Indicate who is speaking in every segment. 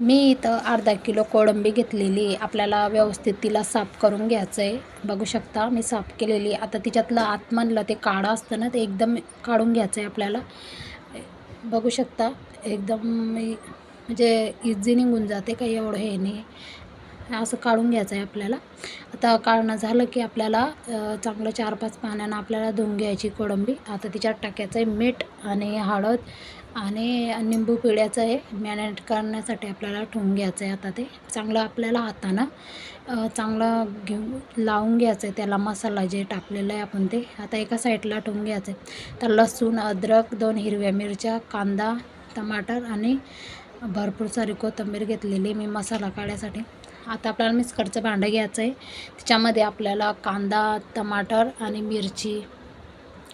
Speaker 1: मी इथं अर्धा किलो कोळंबी घेतलेली आहे. आपल्याला व्यवस्थित तिला साफ करून घ्यायचं आहे बघू शकता मी साफ केलेली आता तिच्यातलं आतमधलं ते काढं असतं ना ते एकदम काढून घ्यायचं आहे आपल्याला. बघू शकता एकदम मी- म्हणजे इझी निघून जाते काही एवढं हे नाही. असं काढून घ्यायचं आहे आपल्याला. आता काढणं झालं की आपल्याला चांगलं चार पाच पाण्यानं आपल्याला धुवून घ्यायची कोळंबी. आता तिच्यात टाकायचं आहे मीठ आणि हळद आणि निंबू पिळ्याचं आहे मॅनेट करण्यासाठी आपल्याला ठेवून घ्यायचं आहे आता ते. चांगलं आपल्याला हातानं चांगलं घेऊन लावून घ्यायचं आहे त्याला मसाला जे टाकलेलं आहे आपण ते. आता एका साईडला ठेवून घ्यायचं आहे तर लसूण अद्रक दोन हिरव्या मिरच्या कांदा टमाटर आणि भरपूर सारी कोथिंबीर घेतलेली मी मसाला काढायसाठी आता आपल्याला मिक्सकडचं भांडं घ्यायचं आहे. त्याच्यामध्ये आपल्याला कांदा टमाटर आणि मिरची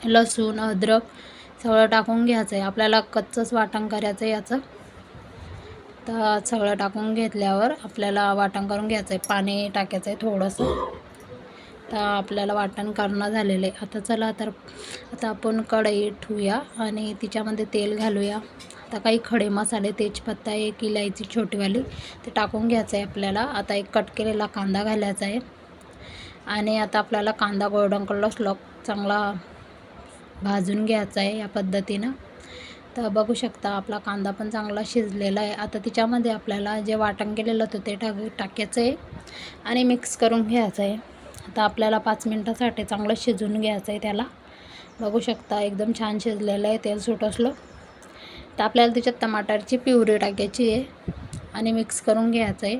Speaker 1: लसूण अद्रक सगळं टाकून घ्यायचं आहे. आपल्याला कच्चंच वाटण करायचं आहे याचं. तर सगळं टाकून घेतल्यावर आपल्याला वाटण करून घ्यायचं आहे. पाणी टाकायचं आहे थोडंसं. आता आपल्याला वाटण करणं झालेलं आहे. आता चला तर आता आपण कढई ठेवूया आणि तिच्यामध्ये तेल घालूया. आता काही खडे मसाले तेजपत्ता एक इलायची छोटीवाली ते टाकून घ्यायचं आहे आपल्याला. आता एक कट केलेला कांदा घालायचा आहे. आणि आता आपल्याला कांदा गोल्डन कलर चांगला भाजून घ्यायचा आहे या पद्धतीनं. तर बघू शकता आपला कांदा पण चांगला शिजलेला आहे. आता तिच्यामध्ये आपल्याला जे वाटण केलेलं होतं ते टाक टाकायचं आहे आणि मिक्स करून घ्यायचं आहे. आता आपल्याला पाच मिनटासाठी चांगलं शिजून घ्यायचं आहे त्याला. बघू शकता एकदम छान शिजलेलं आहे तेल सुटसलं तर आपल्याला त्याच्यात टमाटरची पिवरी टाकायची आहे आणि मिक्स करून घ्यायचं आहे.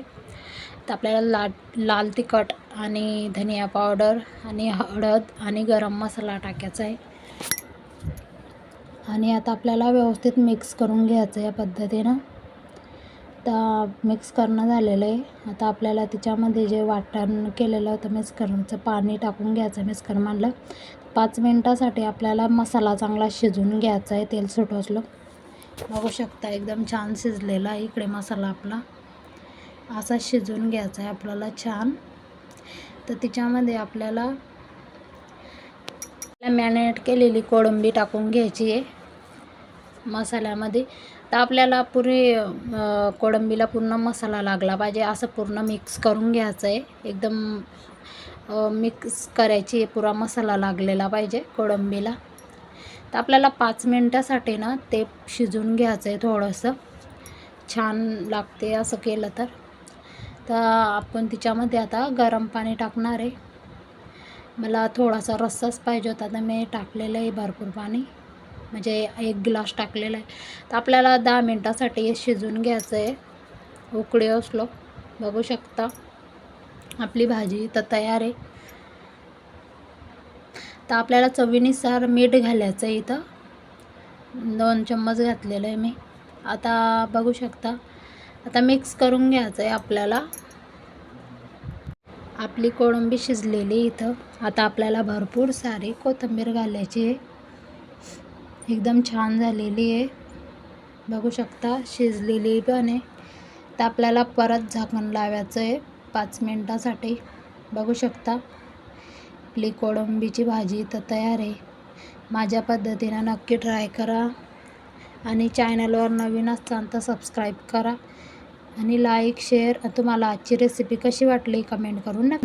Speaker 1: तर आपल्याला ला लाल तिखट आणि धनिया पावडर आणि हळद आणि गरम मसाला टाकायचा आहे. आणि आता आपल्याला व्यवस्थित मिक्स करून घ्यायचं आहे या पद्धतीनं. आता मिक्स करणं झालेलं आहे. आता आपल्याला तिच्यामध्ये जे वाटण केलेलं होतं मिक्सकरणचं पाणी टाकून घ्यायचं मिक्सकर मांडलं पाच मिनटासाठी आपल्याला मसाला चांगला शिजवून घ्यायचा आहे तेल सुटवसलं बघू शकता एकदम छान शिजलेला आहे इकडे मसाला आपला. असा शिजवून घ्यायचा आहे आपल्याला छान. तर तिच्यामध्ये आपल्याला मॅरिनेट केलेली कोळंबी टाकून घ्यायची आहे. मसाल्यामध्ये तर आपल्याला पुरी कोळंबीला पूर्ण मसाला लागला पाहिजे असं पूर्ण मिक्स करून घ्यायचं आहे एकदम मिक्स करायची आहे पुरा मसाला लागलेला पाहिजे कोळंबीला. तर आपल्याला पाच मिनटासाठी ना ते शिजवून घ्यायचं आहे थोडंसं. छान लागते असं केलं तर. तर आपण तिच्यामध्ये आता गरम पाणी टाकणार आहे. मला थोडासा रस्साच पाहिजे होता तर मी टाकलेलं आहे भरपूर पाणी. म्हणजे एक ग्लास टाकलेला आहे. तर आपल्याला दहा मिनटासाठी हे घ्यायचं आहे. उकळी असलो. बघू शकता. आपली भाजी तर तयार आहे. तर आपल्याला चवीनुसार मीठ घालायचं आहे इथं. दोन चम्मच घातलेलं आहे मी. आता बघू शकता. आता मिक्स करून घ्यायचं आहे आपल्याला. आपली कोळंबी शिजलेली इथं. आता आपल्याला भरपूर सारी कोथिंबीर घालायची आहे. एकदम छान झालेली आहे. बघू शकता शिजलेली पण आहे तर आपल्याला परत झाकण लावायचं आहे पाच मिनटासाठी. बघू शकता आपली कोळंबीची भाजी तर तयार आहे. माझ्या पद्धतीनं नक्की ट्राय करा आणि चॅनलवर नवीन असताल तर सबस्क्राईब करा आणि लाईक शेअर तुम्हाला आजची रेसिपी कशी वाटली कमेंट करून नक्की